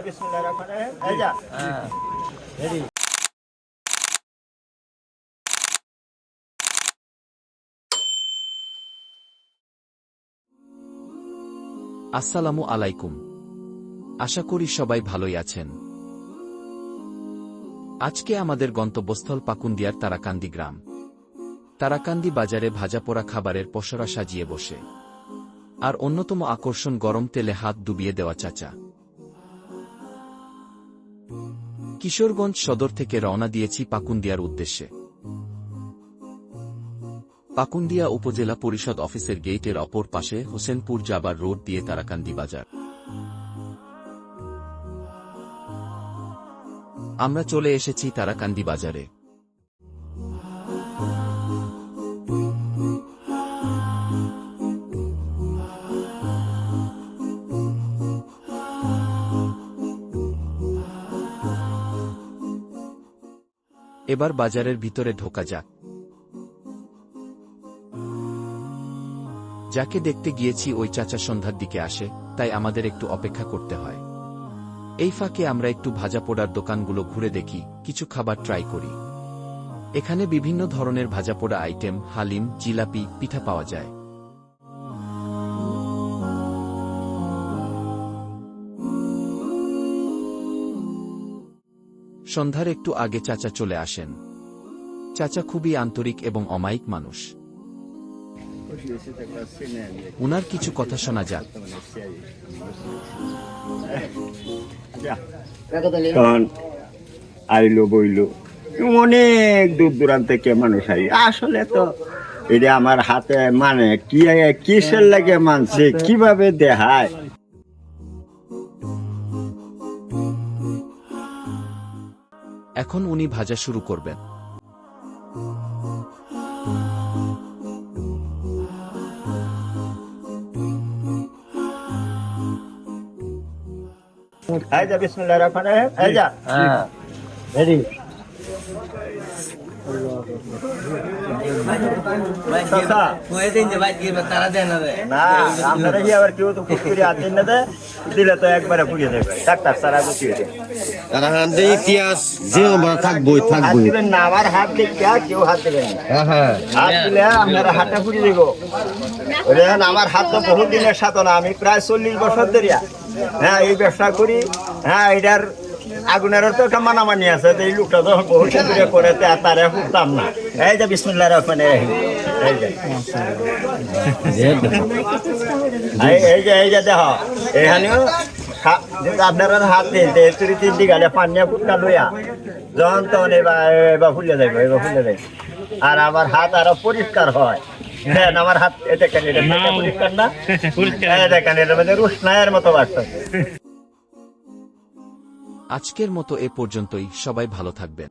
যা বিসমিল্লাহির রহমানির রহিম। এই যা রেডি। আসসালামু আলাইকুম। আশা করি সবাই ভালোই আছেন। আজকে আমাদের গন্তব্যস্থল পাকুন্দিয়ার তারাকান্দি গ্রাম। তারাকান্দি বাজারে ভাজাপোড়া খাবারের পসরা সাজিয়ে বসে। আর অন্যতম আকর্ষণ গরম তেলে হাত ডুবিয়ে দেওয়া চাচা। কিশোরগঞ্জ সদর থেকে রওনা দিয়েছি পাকুন্দিয়ার উদ্দেশ্যে। পাকুন্দিয়া উপজেলা পরিষদ অফিসের গেইটের অপর পাশে হোসেনপুর যাবার রোড দিয়ে তারাকান্দি বাজার। আমরা চলে এসেছি তারাকান্দি বাজারে। এবার বাজারের ভিতরে ঢোকা যাক। যাকে দেখতে গিয়েছি ওই চাচা সন্ধ্যার দিকে আসে, তাই আমাদের একটু অপেক্ষা করতে হয়। এই ফাঁকে আমরা একটু ভাজা পোড়ার দোকানগুলো ঘুরে দেখি, কিছু খাবার ট্রাই করি। এখানে বিভিন্ন ধরনের ভাজা পোড়া আইটেম, হালিম, জিলাপি, পিঠা পাওয়া যায়। সন্ধ্যার একটু আগে চাচা চলে আসেন। চাচা খুবই আন্তরিক এবং অমায়িক মানুষ। উনার কিছু কথা শোনা যাক। আইলো বইলো। অনেক দূর দূরান্ত থেকে মানুষ আই। আসলে তো এটা আমার হাতে মানে কি কিসের লাগে মানছে, কীভাবে দেখায়? এখন উনি ভাজা শুরু করবেন। আয়জা যা বিসমিল্লাহির রহমানির রহিম। এই যা। রেডি। ইতিহাস যে থাকবই হাত থাকবই। আমার হাত দেখতে কেউ হাত দেবেন না। হ্যাঁ হ্যাঁ। হাত দিলে আপনারা হাতটা পুড়িয়ে দিব। আমার হাত তো বহু দিনের সাথে না আমি প্রায় চল্লিশ বছর ধরিয়া হ্যাঁ এই ব্যবসা করি হ্যাঁ এটার আগুনের তো একটা মানামানি আছে এই লোকটা যখন বহু ধরে করে তারে ফুটতাম না। এই যে বিসমুল্লাহ রহমান এই যে। এই- যে এই যে দেখ এখানেও আপনারা হাত দিন তে চুরি তিনটি পানিয়া ফুটকা লইয়া যখন তখন এবার এবার ফুলে যাইব এবার ফুলে যাইব। আর আমার হাত আরও পরিষ্কার হয়। দেন আমার হাত এটা কেন এটা পরিষ্কার না? দেখেন এটার মধ্যে রুশনায়ের মতো বাড়তেছে আজকের মতো এ পর্যন্তই সবাই ভালো থাকবেন।